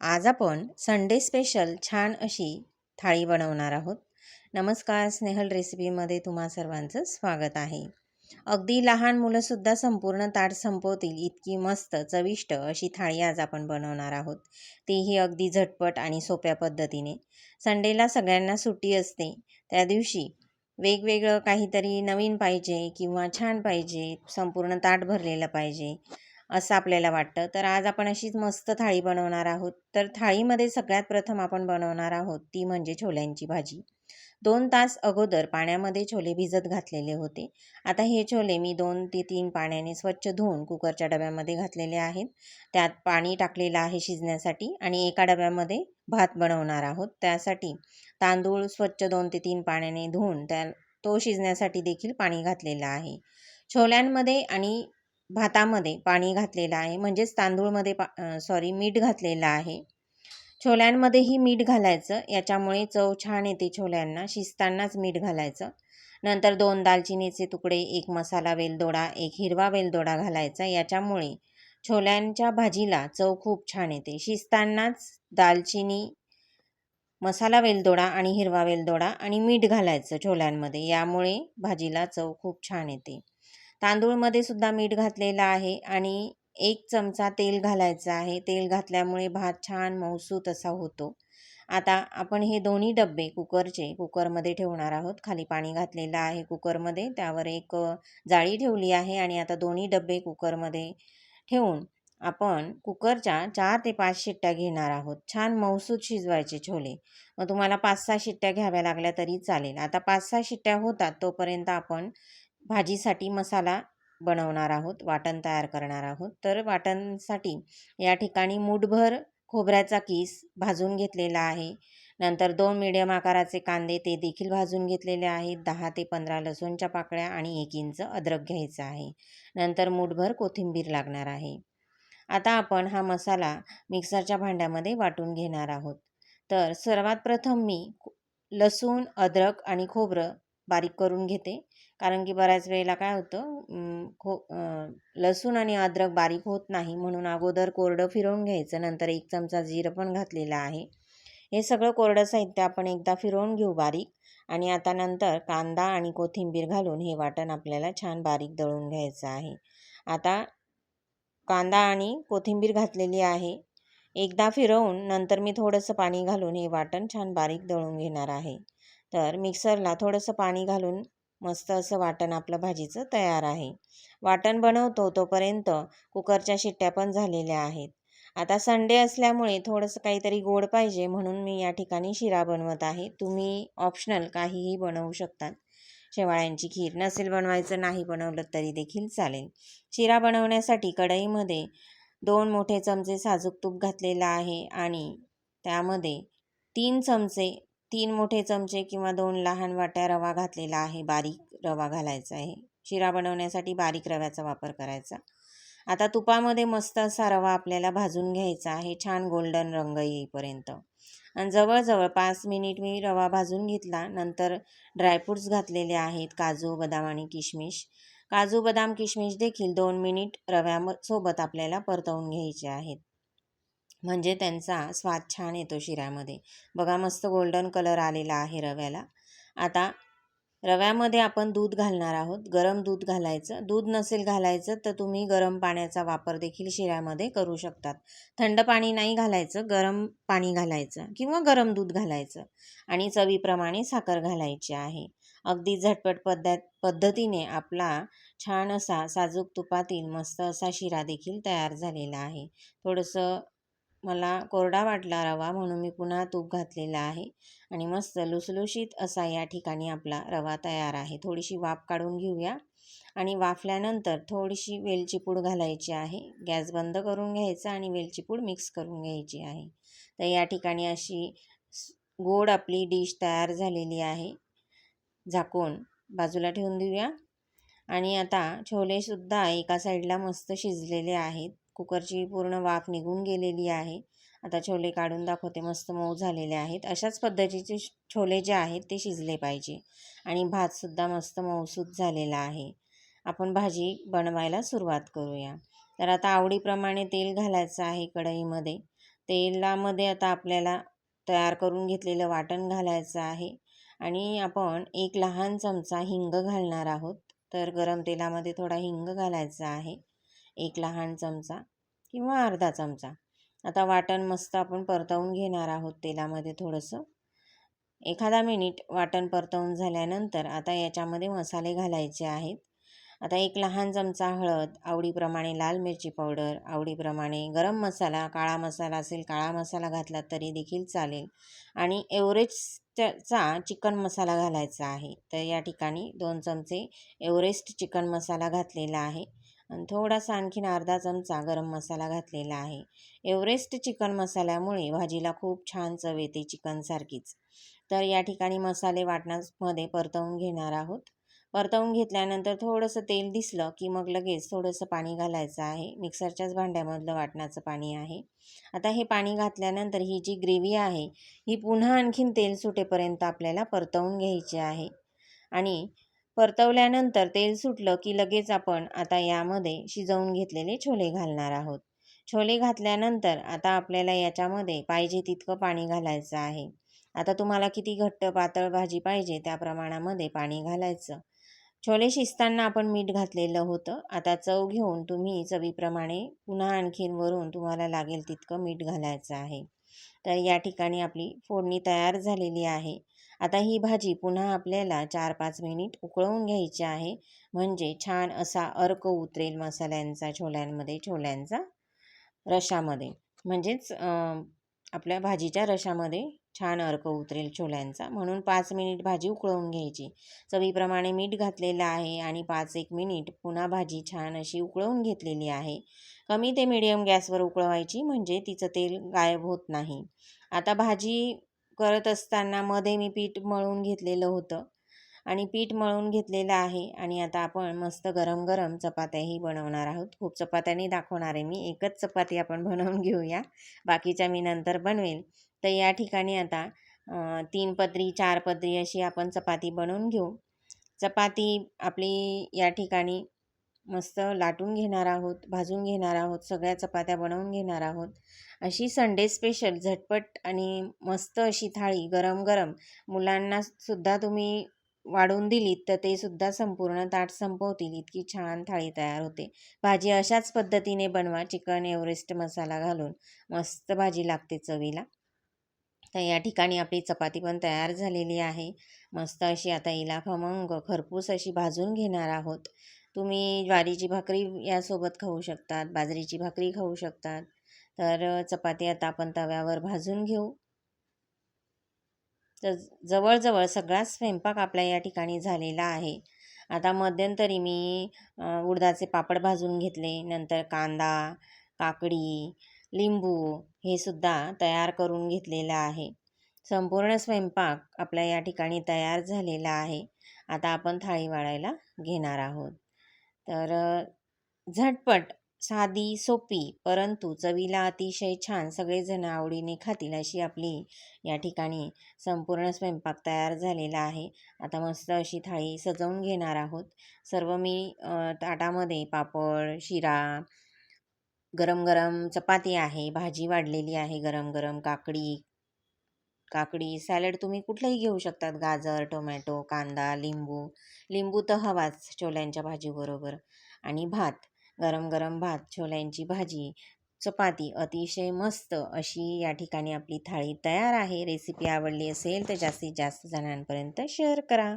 आज आपण Sunday special छान अशी थाळी बनवणार आहोत. नमस्कार स्नेहल रेसिपीमध्ये तुम्हा सर्वांचं स्वागत आहे. अगदी लहान मुलंसुद्धा संपूर्ण ताट संपवतील इतकी मस्त चविष्ट अशी थाळी आज आपण बनवणार आहोत. तीही अगदी झटपट आणि सोप्या पद्धतीने. संडेला सगळ्यांना सुट्टी असते. त्या दिवशी वेगवेगळं काहीतरी नवीन पाहिजे किंवा छान पाहिजे संपूर्ण ताट भरलेलं पाहिजे. असं आपल्याला वाटतं. तर आज आपण अशीच मस्त थाळी बनवणार आहोत. तर थाळीमध्ये सगळ्यात प्रथम आपण बनवणार आहोत ती म्हणजे छोल्यांची भाजी. दोन तास अगोदर पाण्यामध्ये छोले भिजत घातलेले होते. आता हे छोले मी दोन ते तीन पाण्याने स्वच्छ धुवून कुकरच्या डब्यामध्ये घातलेले आहेत. त्यात पाणी टाकलेलं आहे शिजण्यासाठी आणि एका डब्यामध्ये भात बनवणार आहोत. त्यासाठी तांदूळ स्वच्छ दोन ते तीन पाण्याने धुवून त्या तो शिजण्यासाठी देखील पाणी घातलेलं आहे. छोल्यांमध्ये आणि भातामध्ये पाणी घातलेलं आहे म्हणजेच तांदूळमध्ये पा सॉरी मीठ घातलेलं आहे. छोल्यांमध्येही मीठ घालायचं याच्यामुळे चव छान येते छोल्यांना शिजतानाच मीठ घालायचं. नंतर दोन दालचिनीचे तुकडे एक मसाला वेलदोडा एक हिरवा वेलदोडा घालायचा याच्यामुळे छोल्यांच्या भाजीला चव खूप छान येते. शिजतानाच दालचिनी मसाला वेलदोडा आणि हिरवा वेलदोडा आणि मीठ घालायचं छोल्यांमध्ये यामुळे भाजीला चव खूप छान येते. तांदूळमध्ये सुद्धा मीठ घातलेलं आहे आणि एक चमचा तेल घालायचं आहे. तेल घातल्यामुळे भात छान मऊसू असा होतो. आता आपण हे दोन्ही डबे कुकरचे कुकरमध्ये ठेवणार आहोत. खाली पाणी घातलेलं आहे कुकरमध्ये. त्यावर एक जाळी ठेवली आहे आणि आता दोन्ही डबे कुकरमध्ये ठेवून आपण कुकरच्या चार ते पाच शिट्ट्या घेणार आहोत. छान मऊसूत शिजवायचे छोले. मग तुम्हाला पाच सहा शिट्ट्या घ्याव्या लागल्या तरी चालेल. आता पाच सहा शिट्ट्या होतात तोपर्यंत आपण भाजीसाठी मसाला बनवणार आहोत वाटण तयार करणार आहोत. तर वाटणसाठी या ठिकाणी मूठभर खोबऱ्याचा किस भाजून घेतलेला आहे. नंतर दोन मिडियम आकाराचे कांदे ते देखील भाजून घेतलेले आहेत. दहा ते पंधरा लसूणच्या पाकळ्या आणि एक इंच अद्रक घ्यायचं आहे. नंतर मूठभर कोथिंबीर लागणार आहे. आता आपण हा मसाला मिक्सरच्या भांड्यामध्ये वाटून घेणार आहोत. तर सर्वात प्रथम मी लसूण अद्रक आणि खोबरं बारीक करून घेते. कारण की बऱ्याच वेळेला काय होतं खो लसूण आणि अद्रक बारीक होत नाही म्हणून अगोदर कोरडं फिरवून घ्यायचं. नंतर एक चमचा जिरं पण घातलेला आहे. हे सगळं कोरडं साहित्य आपण एकदा फिरवून घेऊ बारीक. आणि आता नंतर कांदा आणि कोथिंबीर घालून हे वाटण आपल्याला छान बारीक दळून घ्यायचं आहे. आता कांदा आणि कोथिंबीर घातलेली आहे. एकदा फिरवून नंतर मी थोडंसं पाणी घालून हे वाटण छान बारीक दळून घेणार आहे. तर मिक्सरला थोडंसं पाणी घालून मस्त असं वाटण आपलं भाजीचं तयार आहे. वाटण बनवतो तोपर्यंत कुकरच्या शिट्ट्या पण झालेल्या आहेत. आता संडे असल्यामुळे थोडंसं काहीतरी गोड पाहिजे म्हणून मी या ठिकाणी शिरा बनवत आहे. तुम्ही ऑप्शनल काहीही बनवू शकतात. शेवाळ्यांची खीर नसेल बनवायचं नाही बनवलं तरी देखील चालेल. शिरा बनवण्यासाठी कढईमध्ये दोन मोठे चमचे साजूक तूप घातलेलं आहे आणि त्यामध्ये तीन चमचे तीन मोठे चमचे किंवा दोन लहान वाट्या रवा घातलेला आहे बारीक रवा घालायचा आहे. शिरा बनवण्यासाठी बारीक रव्याचा वापर करायचा. आता तुपामध्ये मस्त असा रवा आपल्याला भाजून घ्यायचा आहे छान गोल्डन रंग येईपर्यंत. आणि जवळजवळ पाच मिनिट मी रवा भाजून घेतला. नंतर ड्रायफ्रूट्स घातलेले आहेत काजू बदाम आणि किशमिश. काजू बदाम किशमिश देखील दोन मिनिट रव्यासोबत आपल्याला परतवून घ्यायचे आहेत. म्हणजे त्यांचा स्वाद छान येतो शिऱ्यामध्ये. बघा मस्त गोल्डन कलर आलेला आहे रव्याला. आता रव्यामध्ये आपण दूध घालणार आहोत. गरम दूध घालायचं. दूध नसेल घालायचं तर तुम्ही गरम पाण्याचा वापर देखील शिऱ्यामध्ये करू शकतात. थंड पाणी नाही घालायचं. गरम पाणी घालायचं किंवा गरम दूध घालायचं. आणि चवीप्रमाणे साखर घालायची आहे. अगदी झटपट पद्धत पद्धतीने आपला छान असा साजूक तुपातील मस्त असा शिरा देखील तयार झालेला आहे. थोडंसं मला कोरडा वाटला रवा म्हणून मी पुन्हा तूप घातलेला आहे आणि मस्त लुसलुशीत असा या ठिकाणी आपला रवा तयार आहे. थोडीशी वाफ काढून घेऊया आणि वाफल्यानंतर थोडीशी वेलची पूड घालायची आहे. गॅस बंद करून घ्यायचा आणि वेलची पूड मिक्स करून घ्यायची आहे. तर या ठिकाणी अशी गोड आपली डिश तयार झालेली आहे. झाकून बाजूला ठेवून देऊया. आणि आता छोलेसुद्धा एका साईडला मस्त शिजलेले आहेत. कुकरची पूर्ण वाफ निघून गेलेली आहे. आता छोले काढून दाखवते मस्त मऊ झालेले आहेत. अशाच पद्धतीचे छोले जे आहेत ते शिजले पाहिजे. आणि भातसुद्धा मस्त मऊसूत झालेला आहे. आपण भाजी बनवायला सुरुवात करूया. तर आता आवडीप्रमाणे तेल घालायचं आहे कढईमध्ये. तेलामध्ये आता आपल्याला तयार करून घेतलेलं वाटण घालायचं आहे. आणि आपण एक लहान चमचा हिंग घालणार आहोत. तर गरम तेलामध्ये थोडा हिंग घालायचा आहे. एक लहान चमचा किंवा अर्धा चमचा. आता वाटण मस्त आपण परतवून घेणार आहोत तेलामध्ये थोडंसं. एखादा मिनिट वाटण परतवून झाल्यानंतर आता याच्यामध्ये मसाले घालायचे आहेत. आता एक लहान चमचा हळद आवडीप्रमाणे लाल मिरची पावडर आवडीप्रमाणे गरम मसाला काळा मसाला असेल काळा मसाला घातला तरी देखील चालेल. आणि एव्हरेस्टचा चिकन मसाला घालायचा आहे. तर या ठिकाणी दोन चमचे एव्हरेस्ट चिकन मसाला घातलेला आहे. आणि थोडासा आणखीन अर्धा चमचा गरम मसाला घातलेला आहे. एव्हरेस्ट चिकन मसाल्यामुळे भाजीला खूप छान चव येते चिकनसारखीच. तर या ठिकाणी मसाले वाटण्यामध्ये परतवून घेणार आहोत. परतवून घेतल्यानंतर थोडंसं तेल दिसलं की मग लगेच थोडंसं पाणी घालायचं आहे. मिक्सरच्याच भांड्यामधलं वाटणाचं पाणी आहे. आता हे पाणी घातल्यानंतर ही जी ग्रेव्ही आहे ही पुन्हा आणखीन तेल सुटेपर्यंत आपल्याला परतवून घ्यायची आहे. आणि परतवल्यानंतर तेल सुटलं की लगेच आपण आता यामध्ये शिजवून घेतलेले छोले घालणार आहोत. छोले घातल्यानंतर आता आपल्याला याच्यामध्ये पाहिजे तितकं पाणी घालायचं आहे. आता तुम्हाला किती घट्ट पातळ भाजी पाहिजे त्या प्रमाणामध्ये पाणी घालायचं. छोले शिजताना आपण मीठ घातलेलं होतं. आता चव घेऊन तुम्ही चवीप्रमाणे पुन्हा आणखीन वरून तुम्हाला लागेल तितकं मीठ घालायचं आहे. तर या ठिकाणी आपली फोडणी तयार झालेली आहे. आता ही भाजी पुन्हा आपल्याला चार पाच मिनिट उकळवून घ्यायची आहे. म्हणजे छान असा अर्क उतरेल मसाल्यांचा छोल्यांमध्ये छोल्यांचा रशामध्ये. म्हणजेच आपल्या भाजीच्या रशामध्ये छान अर्क उतरेल छोल्यांचा. म्हणून पाच मिनिट भाजी उकळवून घ्यायची. चवीप्रमाणे मीठ घातलेलं आहे आणि पाच एक मिनिट पुन्हा भाजी छान अशी उकळवून घेतलेली आहे. कमी ते मिडियम गॅसवर उकळवायची म्हणजे तिचं तेल गायब होत नाही. आता भाजी करत असताना मध्ये मी पीठ मळून घेतलेलं होतं. आणि पीठ मळून घेतलेलं आहे आणि आता आपण मस्त गरम गरम चपात्याही बनवणार आहोत. खूप चपात्याने दाखवणार आहे मी. एकच चपाती आपण बनवून घेऊया. बाकीच्या मी नंतर बनवेल तर या ठिकाणी आता तीन पदरी चार पदरी अशी आपण चपाती बनवून घेऊ. चपाती आपली या ठिकाणी मस्त लाटून घेणार आहोत भाजून घेणार आहोत सगळ्या चपात्या बनवून घेणार आहोत. अशी संडे स्पेशल झटपट आणि मस्त अशी थाळी गरम गरम मुलांना सुद्धा तुम्ही वाढून दिलीत तर ते सुद्धा संपूर्ण ताट संपवतील. इतकी छान थाळी तयार होते. भाजी अशाच पद्धतीने बनवा चिकन एव्हरेस्ट मसाला घालून. मस्त भाजी लागते चवीला. तर या ठिकाणी आपली चपाती पण तयार झालेली आहे. मस्त अशी आता हिला खमंग खरपूस अशी भाजून घेणार आहोत. तुम्ही ज्वारीची भाकरी यासोबत खाऊ शकतात बाजरीची भाकरी खाऊ शकतात. तर चपाती आता आपण तव्यावर भाजून घेऊ. तर जवळजवळ सगळा स्वयंपाक आपल्या या ठिकाणी झालेला आहे. आता मध्यंतरी मी उडदाचे पापड भाजून घेतले नंतर कांदा काकडी लिंबू हे सुद्धा तयार करून घेतलेलं आहे. संपूर्ण स्वयंपाक आपल्या या ठिकाणी तयार झालेला आहे. आता आपण थाळी वाढायला घेणार आहोत. तर झटपट साधी सोपी परंतु चवीला अतिशय छान सगळेजण आवडीने खातील अशी आपली या ठिकाणी संपूर्ण स्वयंपाक तयार झालेला आहे. आता मस्त अशी थाळी सजवून घेणार आहोत. सर्व मी ताटामध्ये पापड शिरा गरम गरम चपाती आहे भाजी वाढलेली आहे गरम गरम काकडी काकडी सॅलड तुम्ही कुठलंही घेऊ शकतात. गाजर टोमॅटो कांदा लिंबू. लिंबू तर हवाच छोल्यांच्या भाजीबरोबर. आणि भात गरम गरम भात छोल्यांची भाजी. चपाती अतिशय मस्त अशी या ठिकाणी आपली थाळी तयार आहे. रेसिपी आवडली असेल तर जास्तीत जास्त जणांपर्यंत शेअर करा.